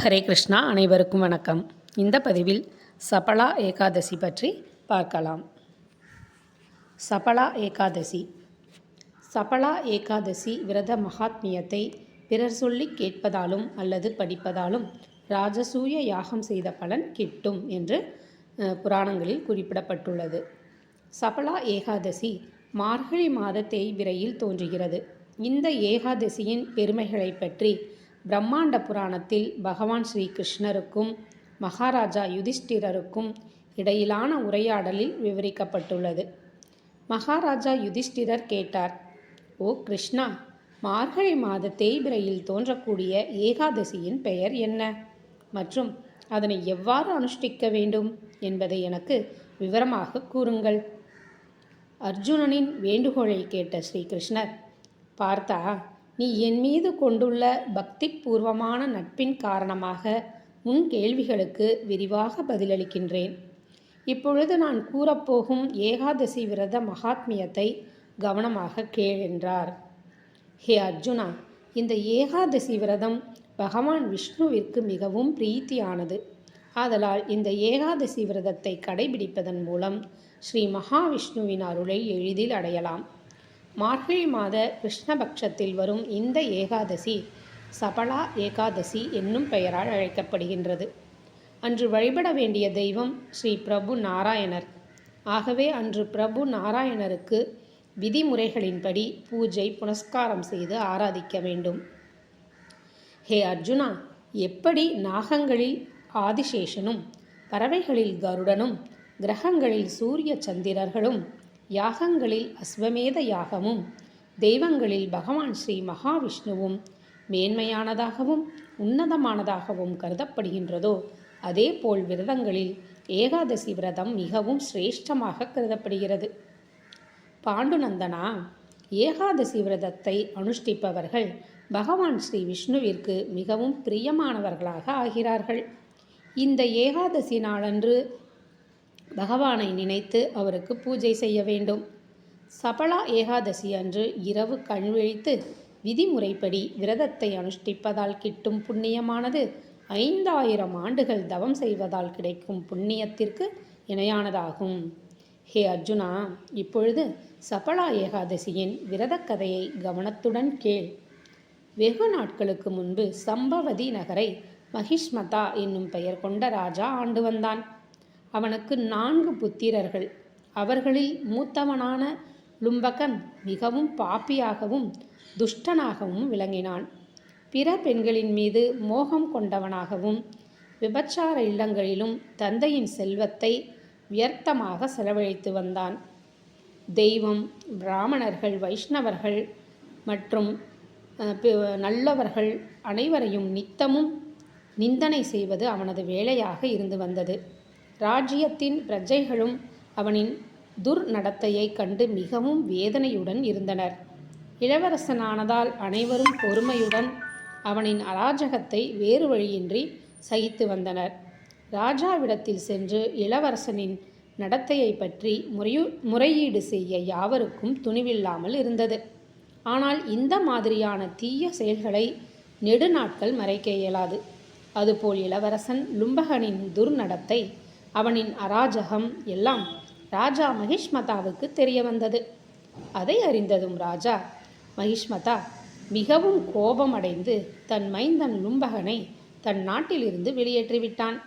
ஹரே கிருஷ்ணா அனைவருக்கும் வணக்கம். இந்த பதிவில் சபலா ஏகாதசி பற்றி பார்க்கலாம். சபலா ஏகாதசி. சபலா ஏகாதசி விரத மகாத்மியத்தை பிறர் சொல்லி கேட்பதாலும் அல்லது படிப்பதாலும் ராஜசூய யாகம் செய்த பலன் கிட்டும் என்று புராணங்களில் குறிப்பிடப்பட்டுள்ளது. சபலா ஏகாதசி மார்கழி மாத தேய்விரையில் தோன்றுகிறது. இந்த ஏகாதசியின் பெருமைகளை பற்றி பிரம்மாண்ட புராணத்தில் பகவான் ஸ்ரீ கிருஷ்ணருக்கும் மகாராஜா யுதிஷ்டிரருக்கும் இடையிலான உரையாடலில் விவரிக்கப்பட்டுள்ளது. மகாராஜா யுதிஷ்டிரர் கேட்டார் ஓ கிருஷ்ணா மார்கழி மாத தேய்பிரையில் தோன்றக்கூடிய ஏகாதசியின் பெயர் என்ன? மற்றும் அதனை எவ்வாறு அனுஷ்டிக்க வேண்டும்? என்பதை எனக்கு விவரமாக கூறுங்கள். அர்ஜுனனின் வேண்டுகோளை கேட்ட ஸ்ரீகிருஷ்ணர் பார்த்தா நீ என் மீது கொண்டுள்ள பக்தி பூர்வமான நட்பின் காரணமாக உன் கேள்விகளுக்கு விரிவாக பதிலளிக்கின்றேன். இப்பொழுது நான் கூறப்போகும் ஏகாதசி விரத மகாத்மியத்தை கவனமாக கேளென்றார் ஹே அர்ஜுனா இந்த ஏகாதசி விரதம் பகவான் விஷ்ணுவிற்கு மிகவும் பிரீத்தியானது. ஆதலால் இந்த ஏகாதசி விரதத்தை கடைபிடிப்பதன் மூலம் ஸ்ரீ மகாவிஷ்ணுவின் அருளை எளிதில் அடையலாம். மார்கழி மாத கிருஷ்ணபக்ஷத்தில் வரும் இந்த ஏகாதசி சபலா ஏகாதசி என்னும் பெயரால் அழைக்கப்படுகின்றது. அன்று வழிபட வேண்டிய தெய்வம் ஸ்ரீ பிரபு நாராயணர். ஆகவே அன்று பிரபு நாராயணருக்கு விதிமுறைகளின்படி பூஜை புனஸ்காரம் செய்து ஆராதிக்க வேண்டும். ஹே அர்ஜுனா எப்படி நாகங்களில் ஆதிசேஷனும் பறவைகளில் கருடனும் கிரகங்களில் சூரிய சந்திரர்களும் யாகங்களில் அஸ்வமேத யாகமும் தெய்வங்களில் பகவான் ஸ்ரீ மகாவிஷ்ணுவும் மேன்மையானதாகவும் உன்னதமானதாகவும் கருதப்படுகின்றதோ அதேபோல் விரதங்களில் ஏகாதசி விரதம் மிகவும் சிரேஷ்டமாக கருதப்படுகிறது. பாண்டுநந்தனா ஏகாதசி விரதத்தை அனுஷ்டிப்பவர்கள் பகவான் ஸ்ரீ விஷ்ணுவிற்கு மிகவும் பிரியமானவர்களாக ஆகிறார்கள். இந்த ஏகாதசி நாளன்று பகவானை நினைத்து அவருக்கு பூஜை செய்ய வேண்டும். சபலா ஏகாதசி அன்று இரவு கண்விழித்து விதிமுறைப்படி விரதத்தை அனுஷ்டிப்பதால் கிட்டும் புண்ணியமானது ஐந்தாயிரம் ஆண்டுகள் தவம் செய்வதால் கிடைக்கும் புண்ணியத்திற்கு இணையானதாகும். ஹே அர்ஜுனா இப்பொழுது சபலா ஏகாதசியின் விரதக் கதையை கவனத்துடன் கேள். வெகு நாட்களுக்கு முன்பு சம்பவதி நகரை மகிஷ்மதா என்னும் பெயர் கொண்ட ராஜா ஆண்டு வந்தான். அவனுக்கு நான்கு புத்திரர்கள். அவர்களில் மூத்தவனான லும்பகன் மிகவும் பாப்பியாகவும் துஷ்டனாகவும் விளங்கினான். பிற பெண்களின் மீது மோகம் கொண்டவனாகவும் விபச்சார இல்லங்களிலும் தந்தையின் செல்வத்தை வியர்த்தமாக செலவழித்து வந்தான். தெய்வம் பிராமணர்கள் வைஷ்ணவர்கள் மற்றும் நல்லவர்கள் அனைவரையும் நித்தமும் நிந்தனை செய்வது அவனது வேலையாக இருந்து வந்தது. ராஜ்யத்தின் பிரஜைகளும் அவனின் துர்நடத்தையைக் கண்டு மிகவும் வேதனையுடன் இருந்தனர். இளவரசனானதால் அனைவரும் பொறுமையுடன் அவனின் அராஜகத்தை வேறு வழியின்றி சகித்து வந்தனர். ராஜாவிடத்தில் சென்று இளவரசனின் நடத்தையை பற்றி முறையு முறையீடு செய்ய யாவருக்கும் துணிவில்லாமல் இருந்தது. ஆனால் இந்த மாதிரியான தீய செயல்களை நெடுநாட்கள் மறைக்க இயலாது. அதுபோல் இளவரசன் லும்பகனின் துர்நடத்தை அவனின் அராஜகம் எல்லாம் ராஜா மகிஷ்மதாவுக்கு தெரிய வந்தது அதை அறிந்ததும் ராஜா மகிஷ்மதா மிகவும் கோபமடைந்து தன் மைந்தன் லும்பகனை தன் நாட்டிலிருந்து வெளியேற்றிவிட்டான்.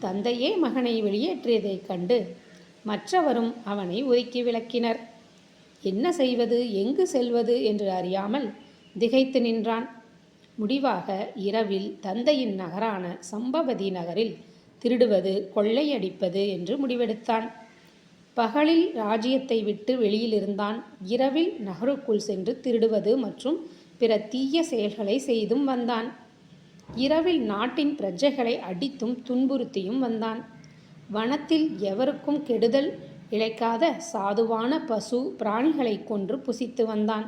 தந்தையே மகனை வெளியேற்றியதைக் கண்டு மற்றவரும் அவனை ஒதுக்கி விளக்கினர். என்ன செய்வது எங்கு செல்வது என்று அறியாமல் திகைத்து நின்றான். முடிவாக இரவில் தந்தையின் நகரான சம்பவதி நகரில் திருடுவது கொள்ளையடிப்பது என்று முடிவெடுத்தான். பகலில் ராஜ்யத்தை விட்டு வெளியில் இருந்தான் இரவில் நகருக்குள் சென்று திருடுவது மற்றும் பிற தீய செயல்களை செய்தும் வந்தான். இரவில் நாட்டின் பிரஜைகளை அடித்தும் துன்புறுத்தியும் வந்தான். வனத்தில் எவருக்கும் கெடுதல் இழைக்காத சாதுவான பசு பிராணிகளை கொன்று புசித்து வந்தான்.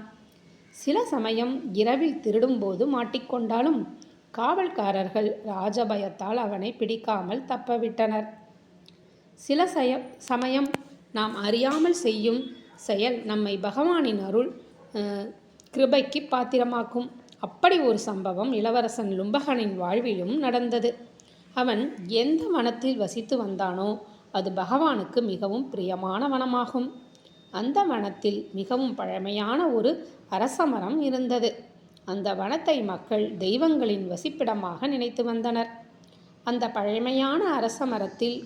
சில சமயம் இரவில் திருடும்போது மாட்டிக்கொண்டாலும் காவல்காரர்கள் ராஜபயத்தால் அவனை பிடிக்காமல் தப்பவிட்டனர். சில சய சமயம் நாம் அறியாமல் செய்யும் செயல் நம்மை பகவானின் அருள் கிருபைக்கு பாத்திரமாக்கும். அப்படி ஒரு சம்பவம் இளவரசன் லும்பகனின் வாழ்விலும் நடந்தது. அவன் எந்த வனத்தில் வசித்து வந்தானோ அது பகவானுக்கு மிகவும் பிரியமான வனமாகும். அந்த வனத்தில் மிகவும் பழமையான ஒரு அரசமரம் இருந்தது. அந்த வனத்தை மக்கள் தெய்வங்களின் வசிப்பிடமாக நினைத்து வந்தனர். அந்த பழமையான அரச மரத்தில்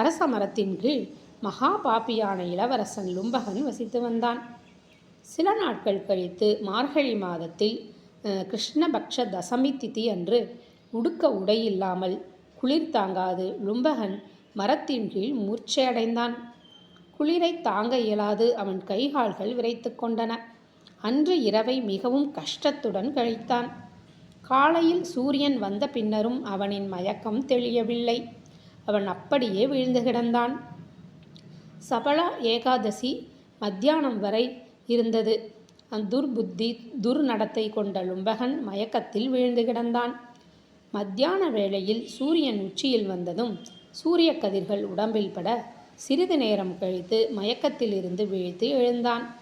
அரச மரத்தின் கீழ் மகா பாப்பியான இளவரசன் லும்பகன் வசித்து வந்தான். சில நாட்கள் கழித்து மார்கழி மாதத்தில் கிருஷ்ணபக்ஷ தசமி திதி அன்று உடுக்க உடை இல்லாமல் குளிர் தாங்காது லும்பகன் மரத்தின் கீழ் மூர்ச்சையடைந்தான் குளிரை தாங்க இயலாது அவன் கைகால்கள் விரைத்து கொண்டன. அன்று இரவை மிகவும் கஷ்டத்துடன் கழித்தான். காலையில் சூரியன் வந்த பின்னரும் அவனின் மயக்கம் தெளியவில்லை. அவன் அப்படியே விழுந்து கிடந்தான். சபலா ஏகாதசி மத்தியானம் வரை இருந்தது. அந்த துர்புத்தி துர்நடத்தை கொண்ட லும்பகன் மயக்கத்தில் விழுந்து கிடந்தான். மத்தியான வேளையில் சூரியன் உச்சியில் வந்ததும் சூரிய கதிர்கள் உடம்பில் பட சிறிது நேரம் கழித்து மயக்கத்திலிருந்து விழித்து எழுந்தான்.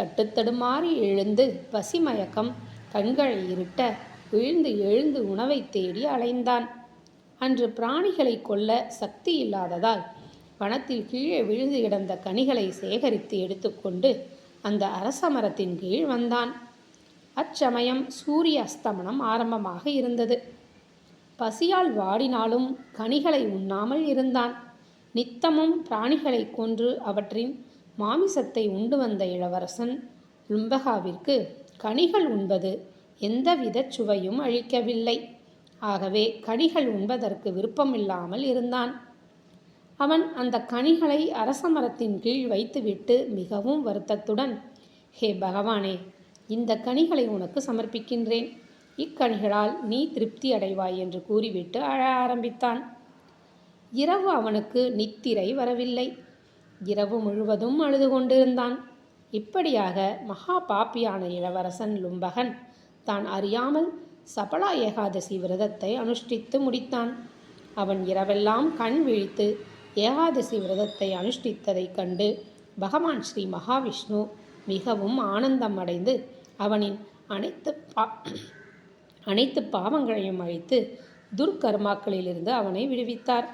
தட்டுத்தடுமாறி எழுந்து பசிமயக்கம் கண்களை இருட்ட விழுந்து எழுந்து உணவை தேடி அலைந்தான். அன்று பிராணிகளை கொல்ல சக்தி இல்லாததால் வனத்தில் கீழே விழுந்து கிடந்த கனிகளை சேகரித்து எடுத்துக்கொண்டு அந்த அரச மரத்தின் கீழ் வந்தான். அச்சமயம் சூரிய அஸ்தமனம் ஆரம்பமாக இருந்தது. பசியால் வாடினாலும் கனிகளை உண்ணாமல் இருந்தான். நித்தமும் பிராணிகளை கொன்று அவற்றின் மாமிசத்தை உண்டு வந்த இளவரசன் லும்பகாவிற்கு கனிகள் உண்பது எந்தவித சுவையும் அழிக்கவில்லை. ஆகவே கனிகள் உண்பதற்கு விருப்பமில்லாமல் இருந்தான். அவன் அந்த கனிகளை அரச மரத்தின் கீழ் வைத்துவிட்டு மிகவும் வருத்தத்துடன் ஹே பகவானே இந்த கனிகளை உனக்கு சமர்ப்பிக்கின்றேன். இக்கனிகளால் நீ திருப்தி அடைவாய் என்று கூறிவிட்டு அழ ஆரம்பித்தான். இரவு அவனுக்கு நித்திரை வரவில்லை. இரவு முழுவதும் அழுது கொண்டிருந்தான். இப்படியாக மகா பாப்பியான இளவரசன் லும்பகன் தான் அறியாமல் சபலா ஏகாதசி விரதத்தை அனுஷ்டித்து முடித்தான். அவன் இரவெல்லாம் கண் விழித்து ஏகாதசி விரதத்தை அனுஷ்டித்ததைக் கண்டு பகவான் ஸ்ரீ மகாவிஷ்ணு மிகவும் ஆனந்தம் அடைந்து அவனின் அனைத்து பா அனைத்து பாவங்களையும் அழித்து துர்கர்மாக்களிலிருந்து அவனை விடுவித்தார்.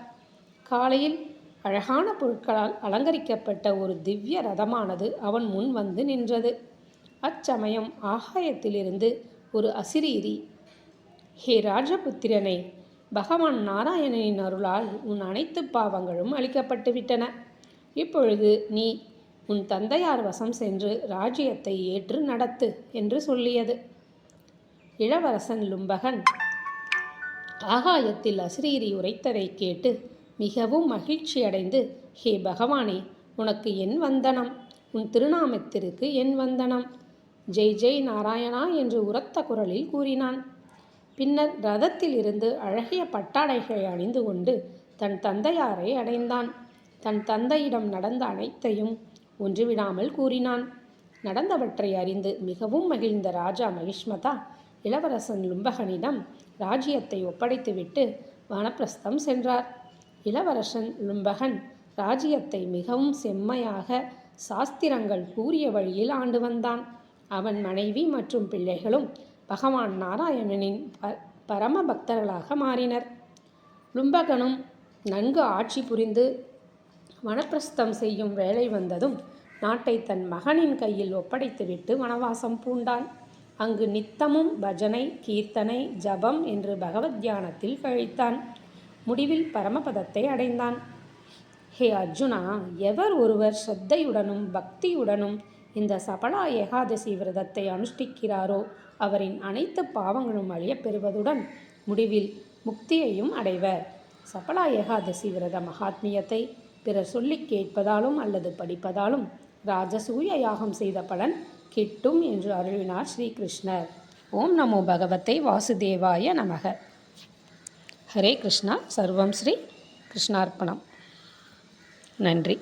காலையில் அழகான பொருட்களால் அலங்கரிக்கப்பட்ட ஒரு திவ்ய ரதமானது அவன் முன் வந்து நின்றது. அச்சமயம் ஆகாயத்திலிருந்து ஒரு அசிரீரி ஹே ராஜபுத்திரனே பகவான் நாராயணனின் அருளால் உன் அனைத்து பாவங்களும் அளிக்கப்பட்டு விட்டன. இப்பொழுது நீ உன் தந்தையார் வசம் சென்று ராஜ்யத்தை ஏற்று நடத்து என்று சொல்லியது. இளவரசன் லும்பகன் ஆகாயத்தில் அசிரீரி உரைத்ததைக் கேட்டு மிகவும் மகிழ்ச்சியடைந்து ஹே பகவானே உனக்கு என் வந்தனம் உன் திருநாமத்திற்கு என் வந்தனம். ஜெய் ஜெய் நாராயணா என்று உரத்த குரலில் கூறினான். பின்னர் ரதத்தில் இருந்து அழகிய பட்டாடைகளை அணிந்து கொண்டு தன் தந்தையாரை அடைந்தான். தன் தந்தையிடம் நடந்த அனைத்தையும் ஒன்றுவிடாமல் கூறினான். நடந்தவற்றை அறிந்து மிகவும் மகிழ்ந்த ராஜா மகிஷ்மதா இளவரசன் லும்பகனிடம் ராஜ்யத்தை ஒப்படைத்துவிட்டு வானப்பிரஸ்தம் சென்றார். இளவரசன் லும்பகன் ராஜ்யத்தை மிகவும் செம்மையாக சாஸ்திரங்கள் கூறிய வழியில் ஆண்டு வந்தான். அவன் மனைவி மற்றும் பிள்ளைகளும் பகவான் நாராயணனின் ப பரம பக்தர்களாக மாறினர். லும்பகனும் நன்கு ஆட்சி புரிந்து வனப்பிரஸ்தம் செய்யும் வேலை வந்ததும் நாட்டை தன் மகனின் கையில் ஒப்படைத்துவிட்டு வனவாசம் பூண்டான். அங்கு நித்தமும் பஜனை கீர்த்தனை ஜபம் என்று பகவத் தியானத்தில் கழித்தான். முடிவில் பரமபதத்தை அடைந்தான். ஹே அர்ஜுனா எவர் ஒருவர் ஸ்ரத்தையுடனும் பக்தியுடனும் இந்த சபலா ஏகாதசி விரதத்தை அனுஷ்டிக்கிறாரோ அவரின் அனைத்து பாவங்களும் அழியப்பெறுவதுடன் முடிவில் முக்தியையும் அடைவர். சபலா ஏகாதசி விரத மகாத்மியத்தை பிறர் சொல்லிக் கேட்பதாலும் அல்லது படிப்பதாலும் ராஜசூய யாகம் செய்த பலன் கிட்டும் என்று அருளினார் ஸ்ரீகிருஷ்ணர் ஓம் நமோ பகவத்தை வாசுதேவாய நமக. ஹரே கிருஷ்ணா. சர்வம் ஸ்ரீ கிருஷ்ணார்ப்பணம். நன்றி.